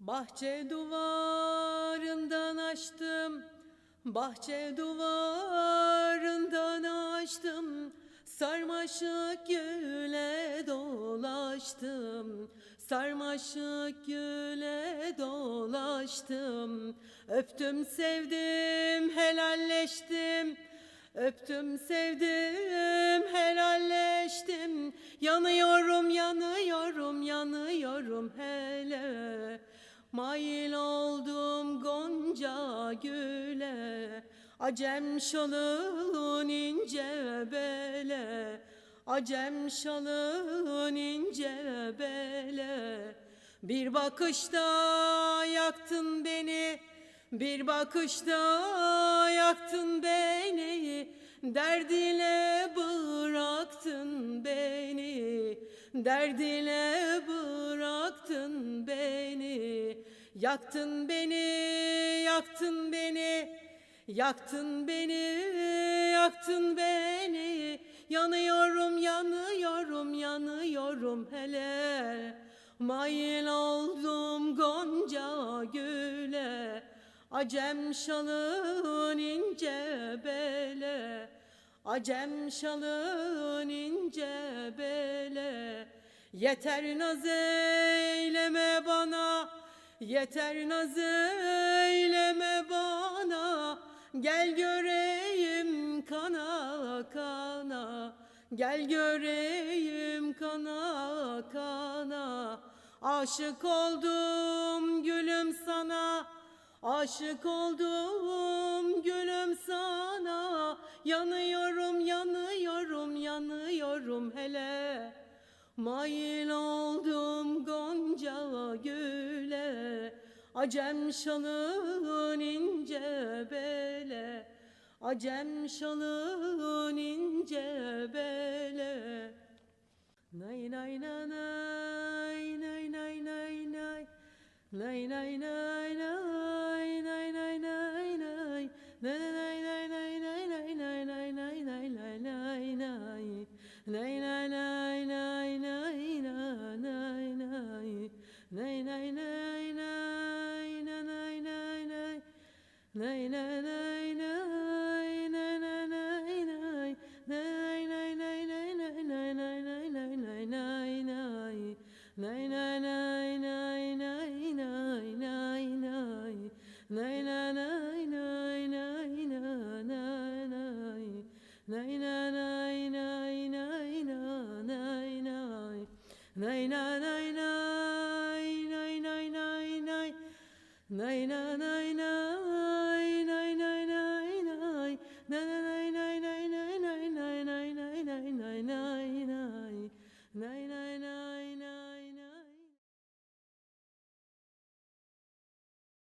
Bahçe duvarından açtım, bahçe duvarından açtım. Sarmaşık güle dolaştım, sarmaşık güle dolaştım. Öptüm sevdim, helalleştim. Öptüm sevdim Yanıyorum yanıyorum yanıyorum hele. Mail oldum gonca güle. Acem şalın ince bele. Acem şalın ince bele. Bir bakışta yaktın beni bir bakışta yaktın beni. Derdile beni Derdile bıraktın beni. Yaktın beni, yaktın beni. Yaktın beni, yaktın beni. Yanıyorum, yanıyorum, yanıyorum hele. Mail oldum gonca güle. Acem şalın ince bele. Acem şalın ince bele Yeter naz eyleme bana Yeter naz eyleme bana. Gel göreyim kana kana Gel göreyim kana kana. Aşık oldum gülüm sana Aşık oldum gülüm sana. Yanıyorum Mail oldum gonca güle Acem şalın ince bele Acem şalın ince bele Nay nay nay nay nay nay nay nay Nay nay nay Nay nay nay nay nay nay nay nay nay Nay nay nay nay nay nay nay nay nay Nay nay nay nay nay nay nay nay nay Nay nay nay nay nay nay nay Nay nay nay nay nay nay nay nay Nay nay nay nay nay nay nay nay Nay nay nay nay nay no, no,